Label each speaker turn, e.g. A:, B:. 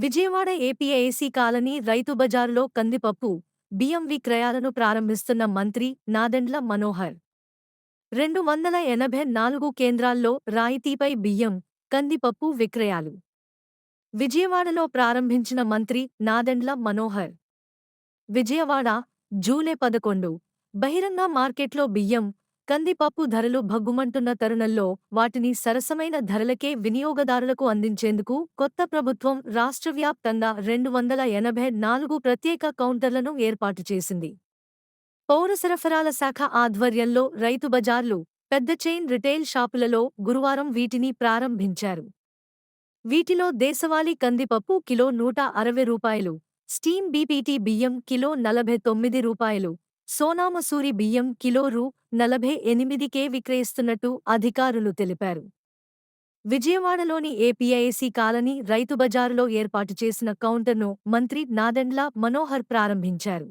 A: Vijayawada APAC colony రైతు బజారులో కందిపప్పు బియ్యం విక్రయాలను ప్రారంభిస్తున్న మంత్రి నాదెండ్ల మనోహర్. రెండు వందల ఎనభై నాలుగు కేంద్రాల్లో రాయితీపై బియ్యం కందిపప్పు విక్రయాలు. విజయవాడలో ప్రారంభించిన మంత్రి నాదెండ్ల మనోహర్. విజయవాడ జూలై పదకొండు బహిరంగ మార్కెట్లో బియ్యం కందిపప్పు ధరలు భగ్గుమంటున్న తరుణంలో వాటిని సరసమైన ధరలకే వినియోగదారులకు అందించేందుకు కొత్త ప్రభుత్వం రాష్ట్రవ్యాప్తంగా రెండు వందల ఎనభై నాలుగు ప్రత్యేక కౌంటర్లను ఏర్పాటు చేసింది. పౌర సరఫరాల శాఖ ఆధ్వర్యంలో రైతు బజార్లు పెద్ద చైన్ రిటైల్ షాపులలో గురువారం వీటిని ప్రారంభించారు. వీటిలో దేశవాళీ కందిపప్పు కిలో నూట అరవై రూపాయలు స్టీమ్ బీపీటీ బియ్యం కిలో నలభై తొమ్మిది రూపాయలు సోనామసూరి బియ్యం కిలో రూ. నలభై ఎనిమిదికే విక్రయిస్తున్నట్టు అధికారులు తెలిపారు. విజయవాడలోని ఏపీఐసి కాలనీ రైతు బజారులో ఏర్పాటు చేసిన కౌంటర్ను మంత్రి నాదెండ్ల మనోహర్ ప్రారంభించారు.